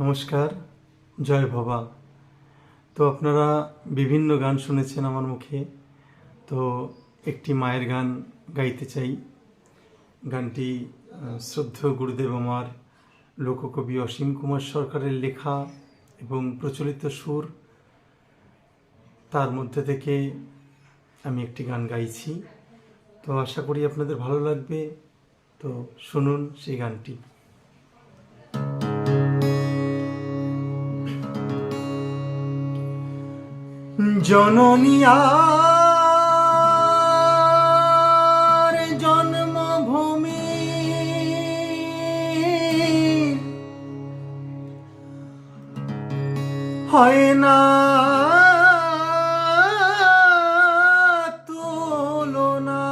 নমস্কার, জয় বাবা তো আপনারা বিভিন্ন গান শুনেছেন আমার মুখে। তো একটি মায়ের গান গাইতে চাই। গানটি শ্রদ্ধ গুরুদেব আমার, লোককবি অসীম কুমার সরকারের লেখা এবং প্রচলিত সুর। তার মধ্যে থেকে আমি একটি গান গাইছি। তো আশা করি আপনাদের ভালো লাগবে। তো শুনুন সেই গানটি। জননী আর জন্মভূমি। হয় না তুলনা।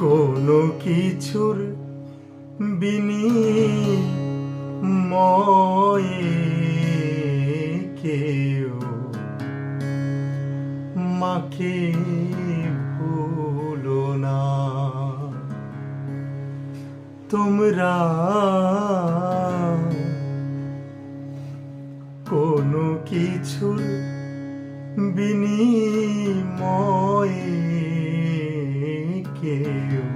কোনো কিছুর বিনিময়ে মাকে ভুলো না। তোমরা কোনো কিছুর বিনিময়ে কেউ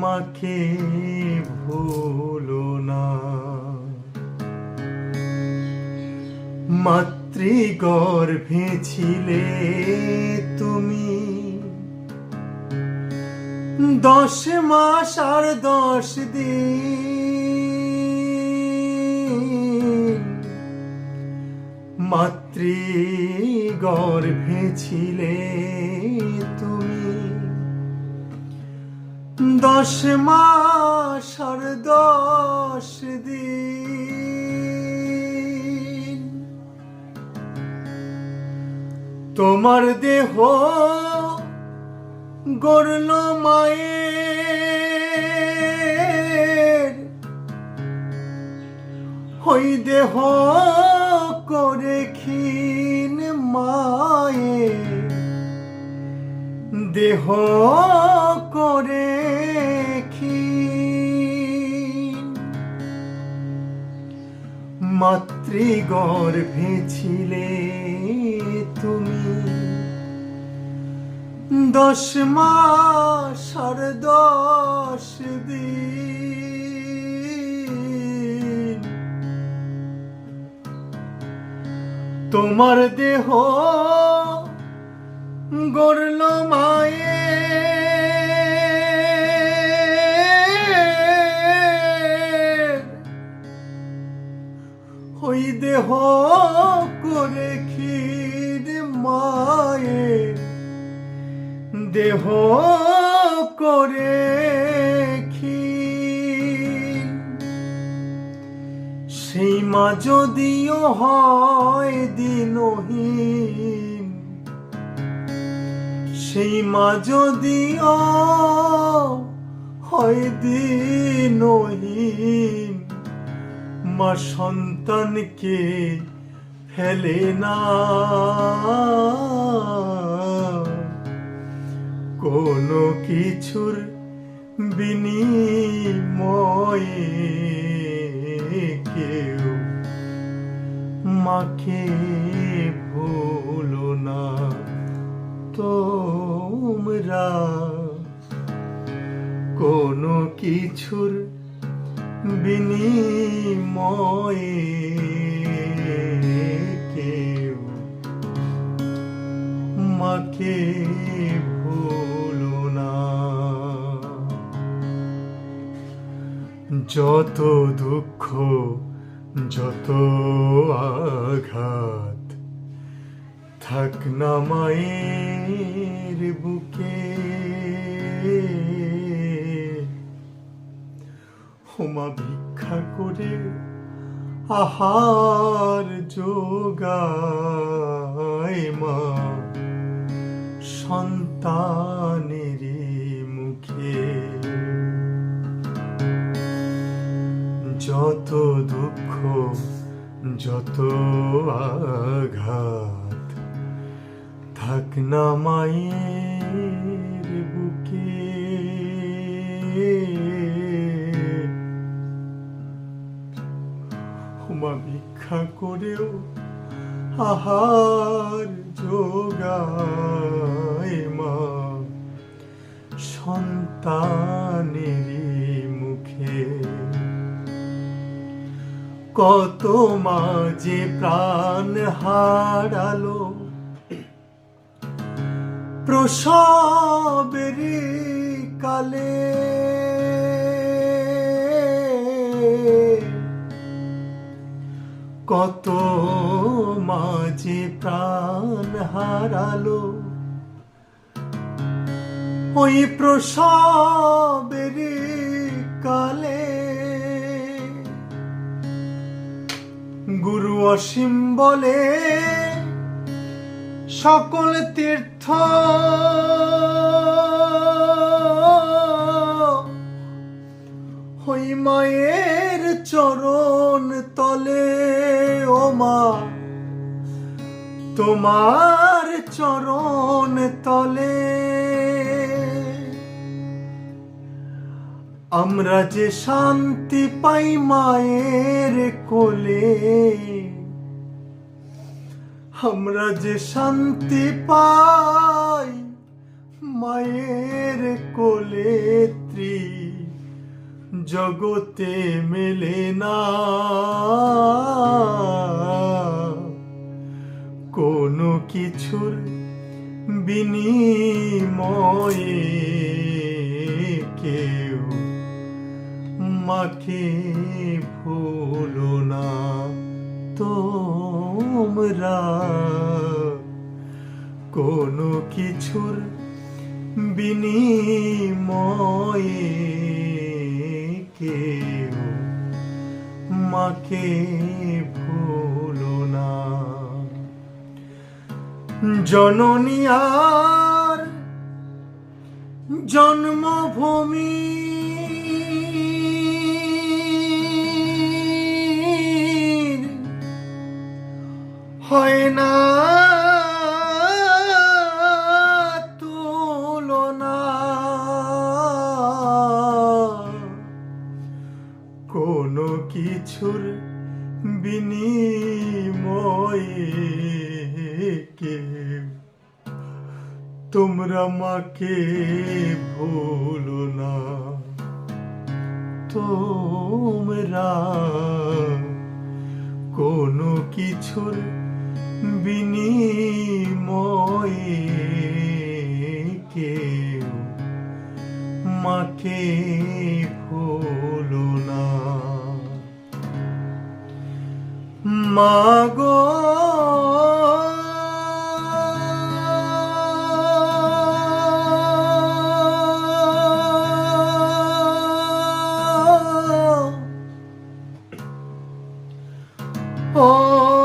মাকে ভুলো না। মাতৃগর্ভে ছিলে তুমি। দশ মাস আর দশ দিন মাতৃগর্ভে ছিলে তুমি। দশ মাস আর দশ দিন তোমার দেহ গড়ল মায়ের। হই দেহ করে ক্ষীণ মায়ে দেহ করে মাতৃগর্ভে ছিলে দশ মাস আর দশ দিন। তোমার দেহ গড়ল মায়ের। ওই দেহ করে ক্ষীর মায়ের। দেহ করে ক্ষীর সেই মা যদিও হয় দিনহীন সেই মা যদিও হয় দিনহীন, মা সন্তানকে ফেলে না। কোনো কিছুর বিনিময়ে কেউ মাকে ভুলো না। তোমরা কোনো কিছুর বিনিময়ে কেউ মাকে যত দুঃখ, যত আঘাত, থাক না মায়ের বুকে। হোমা ভিক্ষা করে আহার যোগায় মা। সন্তানের যত দুঃখ, যত আঘাত। থাক না মায়ের বুকে। হুমা ভিক্ষা করেও আহার যোগায় মা। সন্তানের কত মাঝে প্রাণ হারালো। প্রসবের কালে। কত মাঝে প্রাণ হারালো। ওই প্রসবের কালে গুরু অসীম বলে সকল তীর্থ ওই মায়ের চরণ তলে ও মা তোমার চরণ তলে। আমরা যে শান্তি পাই মায়ের কোলে, আমরা যে শান্তি পাই মায়ের কোলে, ত্রি জগতে মেলে না। কোনো কিছুর বিনিময়ে কেউ মাকে ভুলো না? তোমরা কোনো কিছুর বিনিময়ে কেউ মাকে ভুলো না। জননী আর জন্মভূমি হয় না। কোনো কিছুর বিনিময়ে কেউ তোমরা মাকে ভুলো না। তোমরা কোনো কিছুর বিনিময়ে মাকে ভুলো না। মাগো ও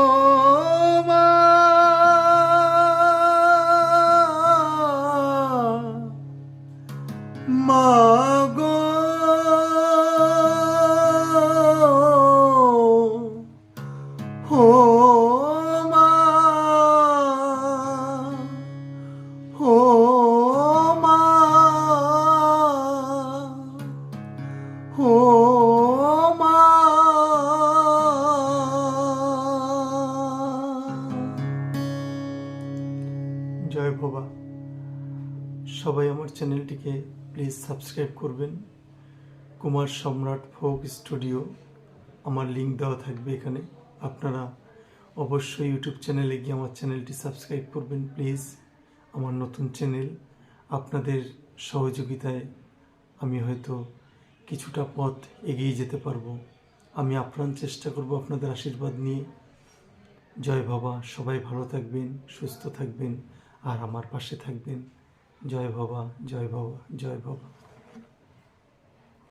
জয় ভবা। সবাই আমার চ্যানেলটিকে প্লিজ সাবস্ক্রাইব করবেন। কুমার সম্রাট ফোক স্টুডিও, আমার লিঙ্ক দেওয়া থাকবে এখানে। আপনারা অবশ্যই ইউটিউব চ্যানেলে গিয়ে আমার চ্যানেলটি সাবস্ক্রাইব করবেন, প্লিজ। আমার নতুন চ্যানেল, আপনাদের সহযোগিতায় আমি হয়তো কিছুটা পথ এগিয়ে যেতে পারব। আমি আপ্রাণ চেষ্টা করব আপনাদের আশীর্বাদ নিয়ে। জয় বাবা সবাই ভালো থাকবেন, সুস্থ থাকবেন। আর আমার পাশে থাকবেন। জয় বাবা জয় বাবা জয় বাবা